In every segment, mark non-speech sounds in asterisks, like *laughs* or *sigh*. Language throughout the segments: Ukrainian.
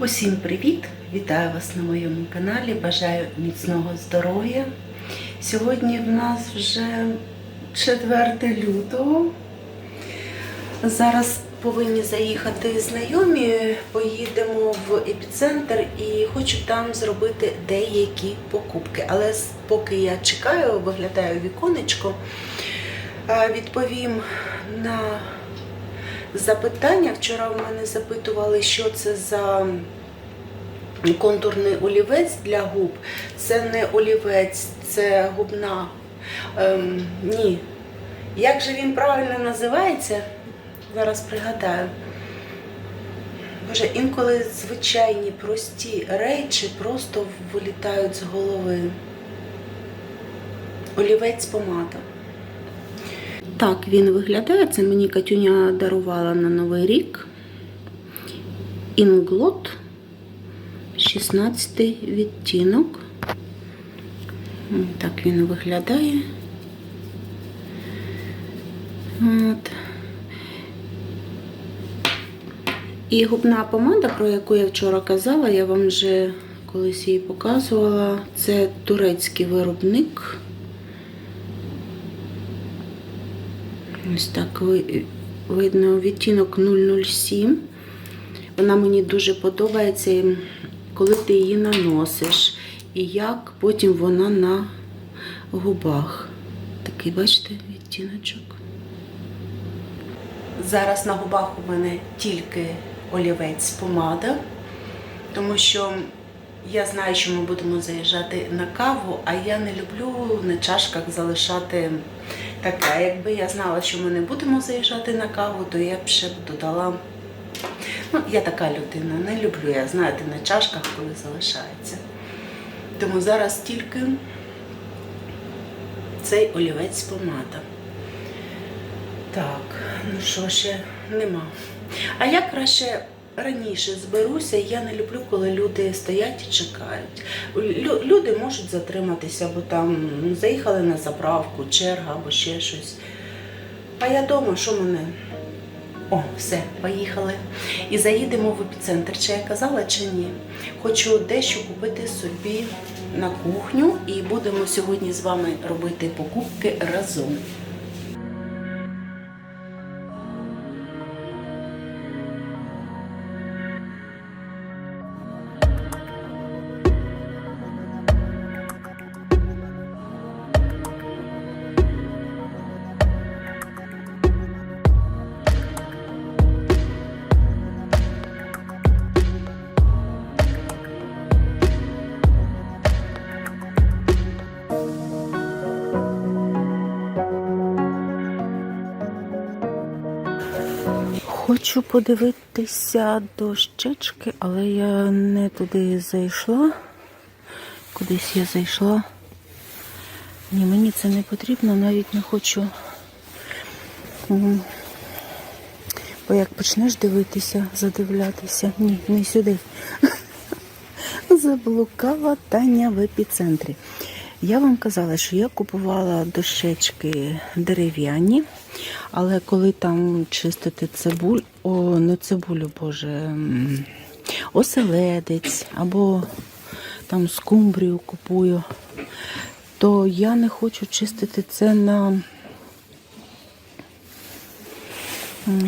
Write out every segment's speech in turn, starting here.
Усім привіт! Вітаю вас на моєму каналі. Бажаю міцного здоров'я. Сьогодні в нас вже 4 лютого. Зараз повинні заїхати знайомі, поїдемо в епіцентр і хочу там зробити деякі покупки. Але поки я чекаю, виглядаю віконечко, відповім на запитання. Вчора в мене запитували, що це за контурний олівець для губ. Це не олівець, це губна. Ем, ні. Як же він правильно називається? Зараз пригадаю. Боже, інколи звичайні прості речі просто вилітають з голови. Олівець помада. Так він виглядає. Це мені Катюня дарувала на Новий рік. Інглот. 16 відтінок. Так він виглядає. От. І губна помада, про яку я вчора казала, я вам вже колись її показувала. Це турецький виробник. Ось так видно відтінок 007. Вона мені дуже подобається, коли ти її наносиш. І як потім вона на губах. Такий, бачите, відтіночок. Зараз на губах у мене тільки олівець помада, тому що я знаю, що ми будемо заїжджати на каву, а я не люблю на чашках залишати таке. Якби я знала, що ми не будемо заїжджати на каву, то я б ще б додала. Ну, я така людина, не люблю я, знаєте, на чашках, коли залишається. Тому зараз тільки цей олівець помада. Так, ну що ще нема. А я краще раніше зберуся, я не люблю, коли люди стоять і чекають. Лю- Люди можуть затриматися, бо там ну, заїхали на заправку, черга або ще щось. А я вдома, що мене? О, все, поїхали. І заїдемо в епіцентр. Чи я казала, чи ні? Хочу дещо купити собі на кухню і будемо сьогодні з вами робити покупки разом. Хочу подивитися дощечки, але я не туди зайшла. Кудись я зайшла. Ні, мені це не потрібно, навіть не хочу. Бо як почнеш дивитися, задивлятися. Ні, не сюди. *laughs* Заблукала Таня в епіцентрі. Я вам казала, що я купувала дощечки дерев'яні, але коли там чистити цибуль, о, не цибулю, боже, оселедець або там скумбрію купую, то я не хочу чистити це на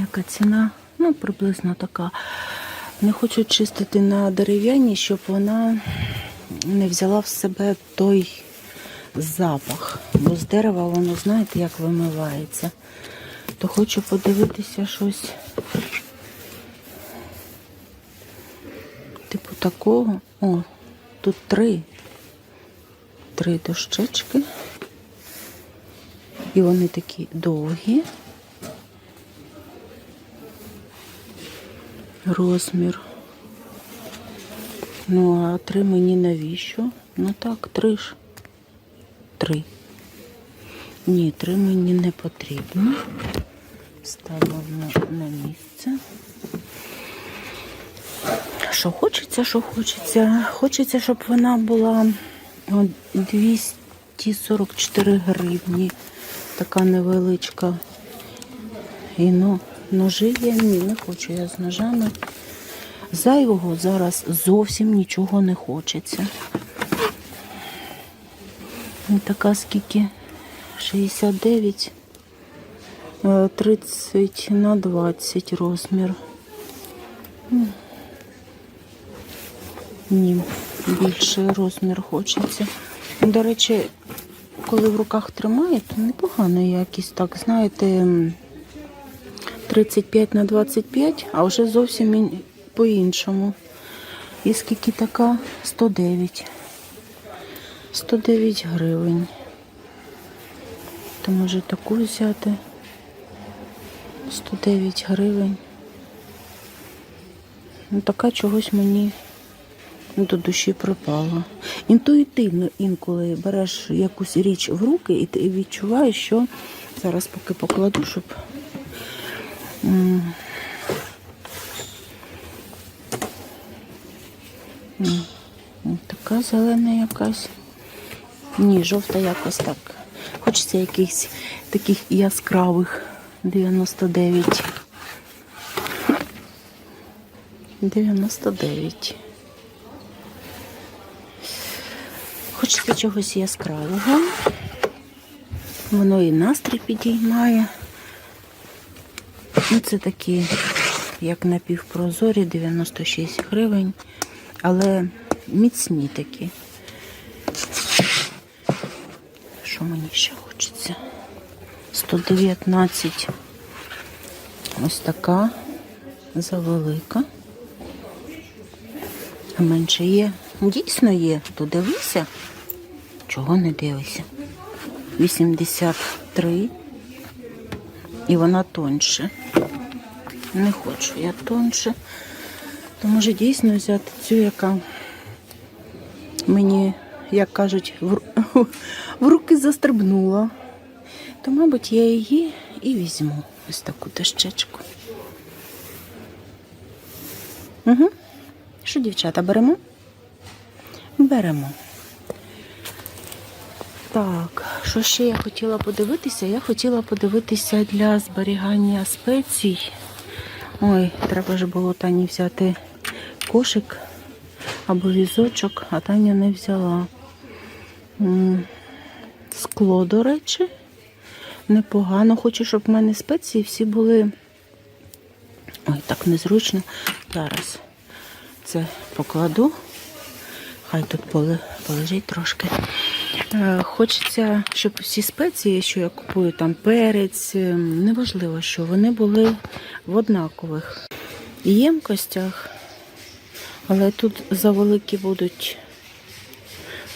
яка ціна? Ну, приблизно така. Не хочу чистити на дерев'яній, щоб вона не взяла в себе той запах. Бо з дерева воно, знаєте, як вимивається. То хочу подивитися щось. Типу такого. О, тут три. Три дощечки. І вони такі довгі. Розмір. Ну, а три мені навіщо? Ну так, три ж. Три. Ні, три мені не потрібно. Ставимо на місце. Що хочеться, що хочеться. Хочеться, щоб вона була 244 гривні. Така невеличка. І ну, ножи я ні, не хочу я з ножами. Зайвого зараз зовсім нічого не хочеться. І така скільки? 69, е, 30 на 20 розмір. Ні, більший розмір хочеться. До речі, коли в руках тримає, то непогана якість, так, знаєте, 35 на 25, а вже зовсім по-іншому. І скільки така? 109. 109 гривень. То може таку взяти. 109 гривень. Ну, така чогось мені до душі припала. Інтуїтивно інколи береш якусь річ в руки і ти відчуваєш, що зараз поки покладу, щоб. Така зелена якась. Ні, жовта якось так. Хочеться якихось таких яскравих 99. 99. Хочеться чогось яскравого. Воно і настрій підіймає. Ну, це такі, як напівпрозорі, 96 гривень, але міцні такі. Що мені ще хочеться? 119. Ось така завелика. А менше є. Дійсно є. То дивися. Чого не дивися? 83. І вона тоньше. Не хочу я тоньше. То може дійсно взяти цю, яка мені, як кажуть, в, *laughs* руки застрибнула. То, мабуть, я її і візьму. Ось таку дощечку. Угу. Що, дівчата, беремо? Беремо. Так, що ще я хотіла подивитися? Я хотіла подивитися для зберігання спецій. Ой, треба ж було Тані взяти кошик або візочок, а Таня не взяла. Скло, до речі, непогано. Хочу, щоб в мене спеції всі були. Ой, так незручно. Зараз це покладу. Хай тут полежить трошки. Е, Хочеться, щоб всі спеції, що я купую, там перець, е, неважливо, що вони були в однакових ємкостях, але тут завеликі будуть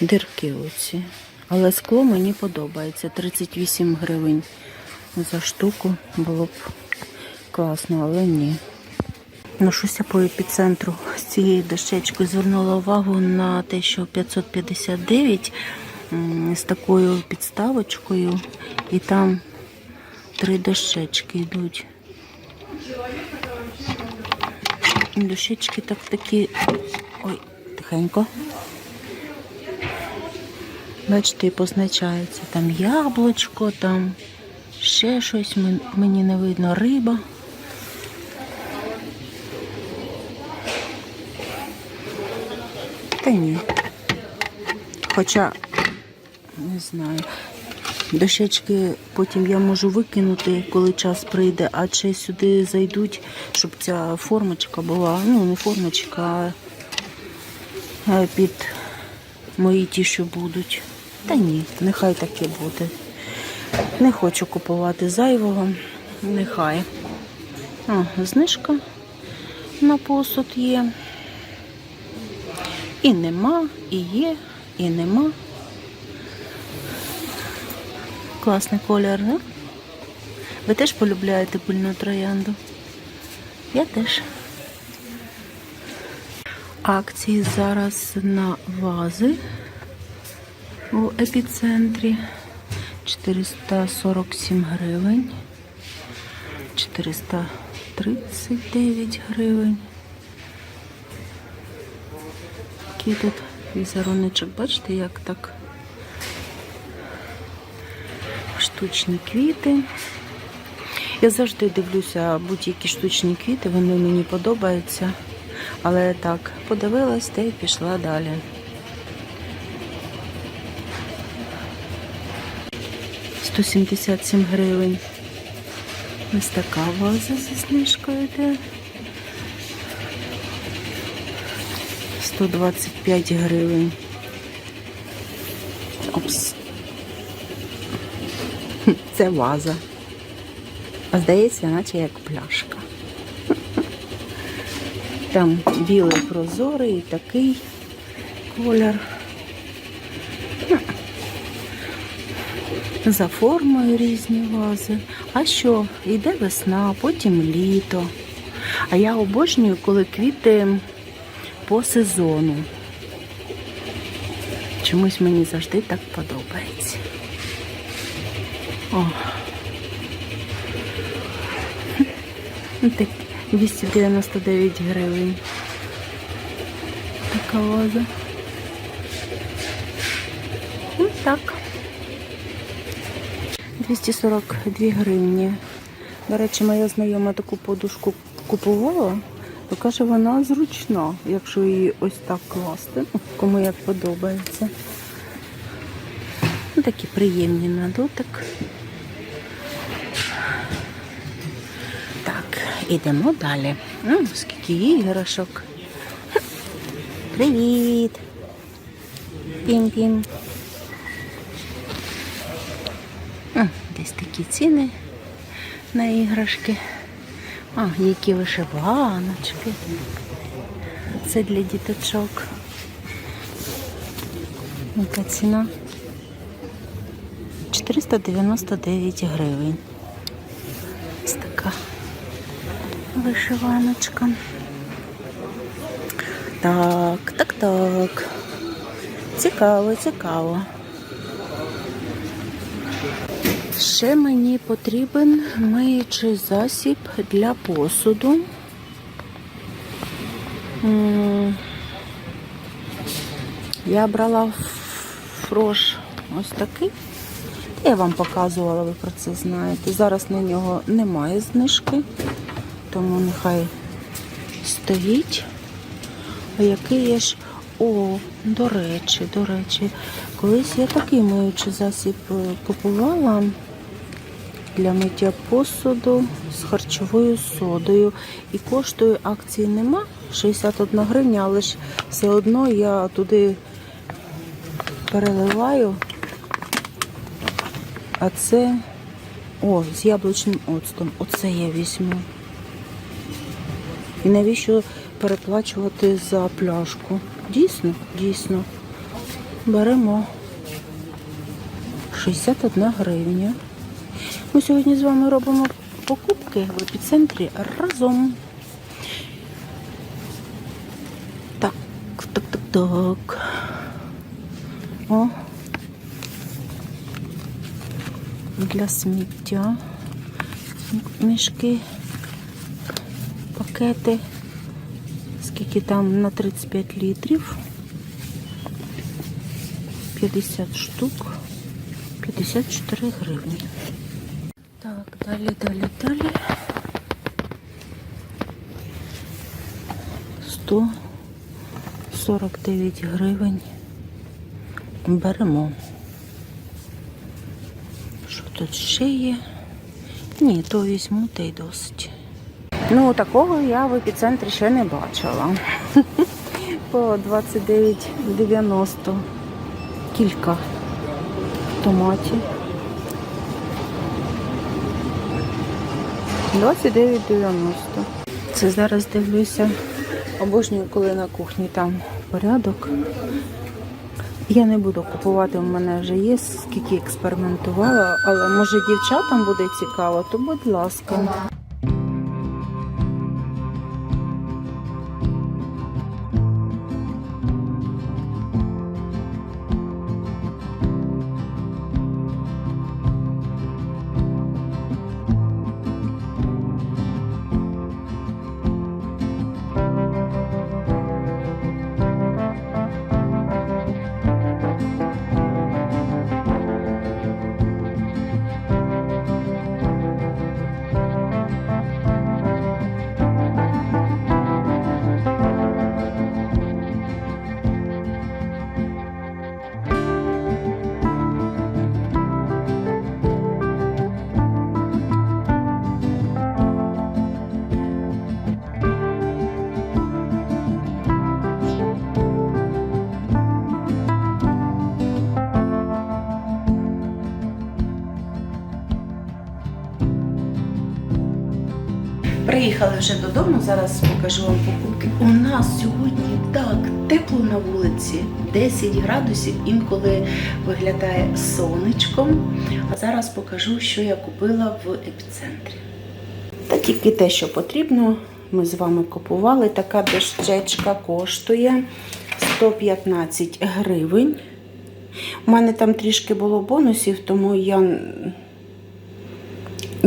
дирки оці. Але скло мені подобається. 38 гривень за штуку було б класно, але ні. Ну, щось я по епіцентру з цією дощечкою звернула увагу на те, що 559 з такою підставочкою, і там три дощечки йдуть. Дощечки так такі. Ой, тихенько. Бачите, позначається там яблучко, там ще щось, мені не видно риба. Та ні. Хоча, не знаю, дощечки потім я можу викинути, коли час прийде, а чи сюди зайдуть, щоб ця формочка була, ну не формочка, а під мої ті, що будуть. Та ні, нехай таке буде. Не хочу купувати зайвого, нехай. О, знижка на посуд є. І нема, і є, і нема. Класний колір, не? Ви теж полюбляєте пильну троянду? Я теж. Акції зараз на вази у епіцентрі 447 гривень, 439 гривень. Такий тут візеруночок, бачите, як так штучні квіти. Я завжди дивлюся будь-які штучні квіти, вони мені подобаються. Але так, подивилась та й пішла далі. Сто сімдесят сім гривень. Ось така ваза зі знижкою йде. 125 гривень. Опс. *laughs* Це ваза. А здається, наче як пляшка. *laughs* Там білий прозорий і такий колір. За формою різні вази. А що? Йде весна, потім літо. А я обожнюю, коли квіти по сезону. Чомусь мені завжди так подобається. О. Ну, Так, 299 гривень. Така ваза. Ну так. 242 гривні. До речі, моя знайома таку подушку купувала, то каже, вона зручна, якщо її ось так класти, ну, кому як подобається. Ну, такі приємні на дотик. Так, ідемо далі. М, скільки іграшок. Привіт! Пім-пім. Такі ціни на іграшки. А, які вишиваночки. Це для діточок. Яка ціна? 499 гривень. Ось така вишиваночка. Так, так, так. Цікаво, цікаво. Ще мені потрібен миючий засіб для посуду. Я брала фрош ось такий. Я вам показувала, ви про це знаєте. Зараз на нього немає знижки, тому нехай стоїть. А який є ж. О, до речі, до речі, колись я такий миючий засіб е, купувала для миття посуду з харчовою содою. І коштує акції нема 61 гривня, але ж все одно я туди переливаю. А це о, з яблучним оцтом. Оце я візьму. І навіщо переплачувати за пляшку? Дійсно, дійсно. Беремо 61 гривня. Ми сьогодні з вами робимо покупки в епіцентрі разом. Так, так, так, так. О. Для сміття. Мішки, пакети. Скільки там на 35 літрів. 50 штук. 54 гривні. Далі, далі, далі. 149 гривень. Беремо. Що тут ще є? Ні, то візьму та й досить. Ну, такого я в епіцентрі ще не бачила. *laughs* По 29,90 кілька томатів. 29,90. Це зараз дивлюся. Обожнюю, коли на кухні там порядок. Я не буду купувати, у мене вже є, скільки експериментувала, але може дівчатам буде цікаво, то будь ласка. Приїхали вже додому, зараз покажу вам покупки. У нас сьогодні так тепло на вулиці, 10 градусів, інколи виглядає сонечком. А зараз покажу, що я купила в епіцентрі. Та тільки те, що потрібно, ми з вами купували. Така дощечка коштує 115 гривень. У мене там трішки було бонусів, тому я.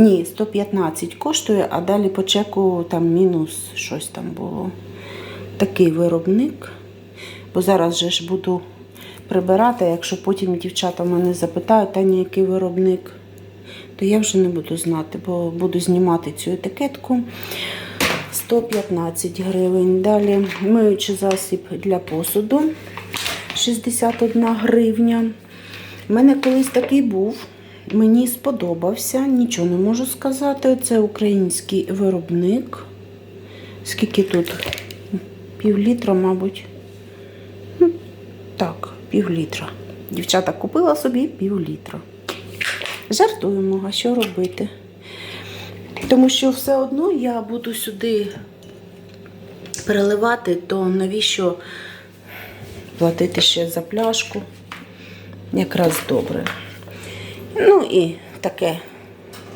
Ні, 115 коштує, а далі по чеку там мінус щось там було. Такий виробник. Бо зараз же ж буду прибирати, якщо потім дівчата мене запитають, Таня, який виробник, то я вже не буду знати, бо буду знімати цю етикетку. 115 гривень. Далі миючий засіб для посуду 61 гривня. У мене колись такий був. Мені сподобався, нічого не можу сказати. Це український виробник. Скільки тут? Пів літра, мабуть. М, Так, пів літра. Дівчата купила собі пів літра. Жартуємо, а що робити? Тому що все одно я буду сюди переливати, то навіщо платити ще за пляшку? Якраз добре. Ну і таке.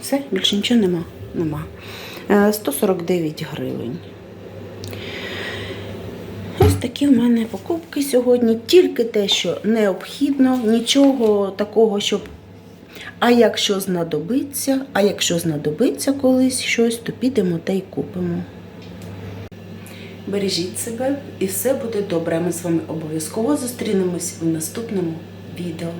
Все, більше нічого нема. нема. Е, 149 гривень. Ось такі в мене покупки сьогодні. Тільки те, що необхідно, нічого такого, щоб. А якщо знадобиться, а якщо знадобиться колись щось, то підемо та й купимо. Бережіть себе і все буде добре. Ми з вами обов'язково зустрінемось в наступному відео.